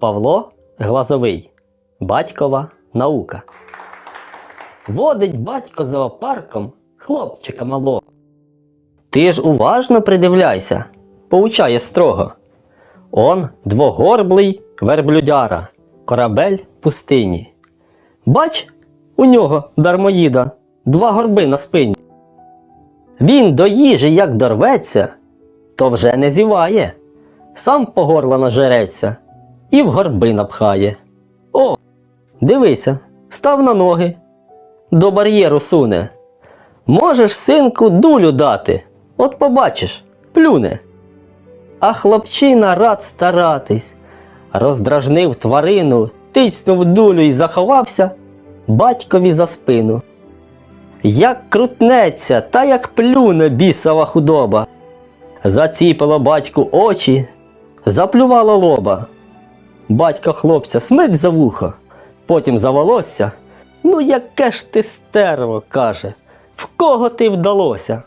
Павло Глазовий. Батькова наука. Водить батько зоопарком хлопчика малого. Ти ж уважно придивляйся, поучає строго. Он двогорблий верблюдяра, корабель пустині. Бач, у нього дармоїда, два горби на спині. Він до їжі як дорветься, то вже не зіває, сам по горло нажереться і в горби напхає. О, дивися, став на ноги, до бар'єру суне. Можеш, синку, дулю дати, от побачиш, плюне. А хлопчина рад старатись, роздражнив тварину, тицнув дулю і заховався батькові за спину. Як крутнеться, та як плюне бісова худоба. Заціпило батьку очі, заплювало лоба. Батько хлопця смик за вуха, потім за волосся. Ну, яке ж ти стерво, каже, в кого ти вдалося?